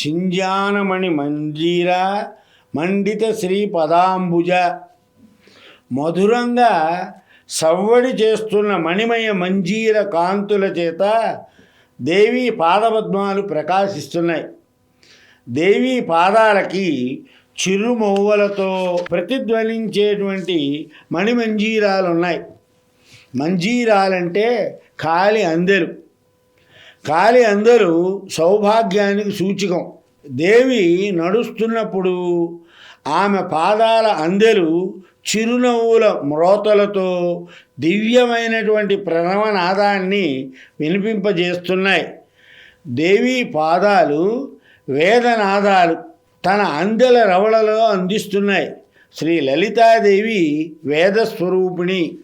చింజానమణి మంజీర మండిత శ్రీ పదాంబుజ. మధురంగా సవ్వడి చేస్తున్న మణిమయ మంజీర కాంతుల చేత దేవి పాదపద్మాలు ప్రకాశిస్తున్నాయి. దేవి పాదాలకి చిరుమవ్వలతో ప్రతిధ్వనించేటువంటి మణిమంజీరాలు ఉన్నాయి మంజీరాలంటే కాలి అందెలు కాలి అందరూ సౌభాగ్యానికి సూచకం. దేవి నడుస్తున్నప్పుడు ఆమె పాదాల అందెలు చిరునవ్వుల మ్రోతలతో దివ్యమైనటువంటి ప్రణవనాదాన్ని వినిపింపజేస్తున్నాయి. దేవి పాదాలు వేదనాదాలు తన అందెల రవళలో అందిస్తున్నాయి. శ్రీ లలితాదేవి వేదస్వరూపిణి.